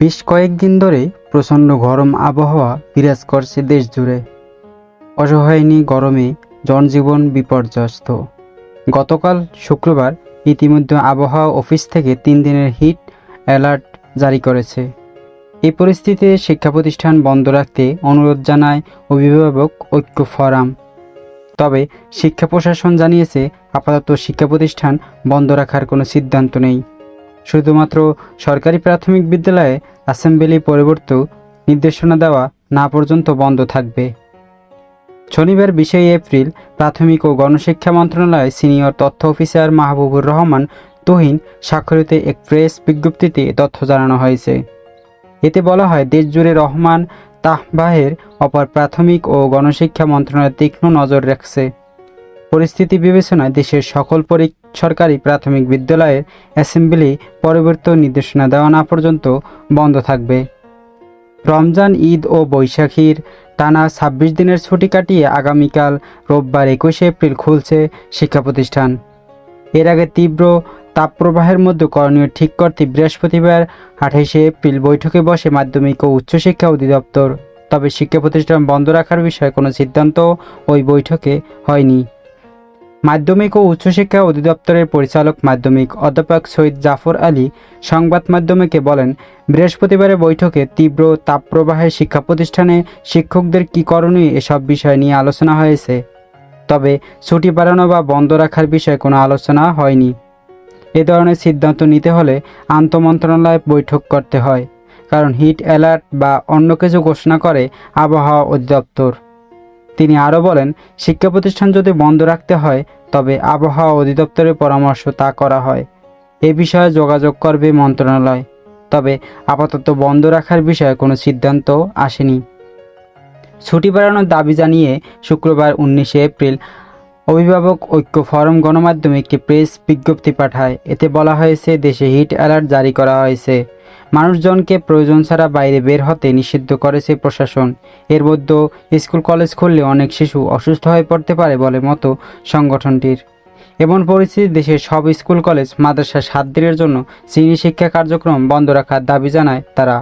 বেশ কয়েকদিন ধরে প্রচণ্ড গরম আবহাওয়া বিরাজ করছে দেশ জুড়ে। অসহায়নী গরমে জনজীবন বিপর্যস্ত। গতকাল শুক্রবার ইতিমধ্যে আবহাওয়া অফিস থেকে তিন দিনের হিট অ্যালার্ট জারি করেছে। এই পরিস্থিতিতে শিক্ষা প্রতিষ্ঠান বন্ধ রাখতে অনুরোধ জানায় অভিভাবক ঐক্য ফোরাম। তবে শিক্ষা প্রশাসন জানিয়েছে, আপাতত শিক্ষা প্রতিষ্ঠান বন্ধ রাখার কোনো সিদ্ধান্ত নেই। শুধুমাত্র সরকারি প্রাথমিক বিদ্যালয়ে অ্যাসেম্বলি পরিবর্তিত নির্দেশনা দেওয়া না পর্যন্ত বন্ধ থাকবে। শনিবার বিশে এপ্রিল প্রাথমিক ও গণশিক্ষা মন্ত্রণালয় সিনিয়র তথ্য অফিসার মাহবুবুর রহমান তুহিন স্বাক্ষরিত এক প্রেস বিজ্ঞপ্তিতে তথ্য জানানো হয়েছে। এতে বলা হয়, দেশজুড়ে রহমান তাহবাহের অপর প্রাথমিক ও গণশিক্ষা মন্ত্রণালয় তীক্ষ্ণ নজর রাখছে। পরিস্থিতি বিবেচনায় দেশের সকল সরকারি প্রাথমিক বিদ্যালয়ের অ্যাসেম্বলি পরিবর্তিত নির্দেশনা দেওয়া না পর্যন্ত বন্ধ থাকবে। রমজান, ঈদ ও বৈশাখীর টানা ছাব্বিশ দিনের ছুটি কাটিয়ে আগামীকাল রোববার একুশে এপ্রিল খুলছে শিক্ষা প্রতিষ্ঠান। এর আগে তীব্র তাপপ্রবাহের মধ্যে করণীয় ঠিক করতে বৃহস্পতিবার আঠাইশে এপ্রিল বৈঠকে বসে মাধ্যমিক ও উচ্চশিক্ষা অধিদপ্তর। তবে শিক্ষা প্রতিষ্ঠান বন্ধ রাখার বিষয়ে কোনো সিদ্ধান্ত ওই বৈঠকে হয়নি। মাধ্যমিক ও উচ্চশিক্ষা অধিদপ্তরের পরিচালক মাধ্যমিক অধ্যাপক সৈয়দ জাফর আলী সংবাদ মাধ্যমকে বলেন, বৃহস্পতিবারের বৈঠকে তীব্র তাপপ্রবাহে শিক্ষা প্রতিষ্ঠানে শিক্ষকদের কী করণীয় এসব বিষয় নিয়ে আলোচনা হয়েছে। তবে ছুটি বাড়ানো বা বন্ধ রাখার বিষয়ে কোনো আলোচনা হয়নি। এ ধরনের সিদ্ধান্ত নিতে হলে আন্তমন্ত্রণালয় বৈঠক করতে হয়, কারণ হিট অ্যালার্ট বা অন্য কিছু ঘোষণা করে আবহাওয়া অধিদপ্তর। তিনি আরও বলেন শিক্ষা প্রতিষ্ঠান যদি বন্ধ রাখতে হয় তবে আবহাওয়া অধিদপ্তরের পরামর্শ তা করা হয়। এ বিষয়ে যোগাযোগ করবে মন্ত্রণালয়। তবে আপাতত বন্ধ রাখার বিষয়ে কোনো সিদ্ধান্ত আসেনি। ছুটি বাড়ানোর দাবি জানিয়ে শুক্রবার উনিশে এপ্রিল অভিভাবক ঐক্য ফোরাম গণমাধ্যমে একটি প্রেস বিজ্ঞপ্তি পাঠায়। এতে বলা হয়েছে, দেশে হিট অ্যালার্ট জারি করা হয়েছে। মানুষজনকে প্রয়োজন ছাড়া বাইরে বের হতে নিষিদ্ধ করেছে প্রশাসন। এর মধ্যেও স্কুল কলেজ খুললে অনেক শিশু অসুস্থ হয়ে পড়তে পারে বলে মতো সংগঠনটির। এমন পরিস্থিতি দেশের সব স্কুল কলেজ মাদ্রাসা সাত দিনের জন্য চিনি শিক্ষা কার্যক্রম বন্ধ রাখার দাবি জানায় তারা।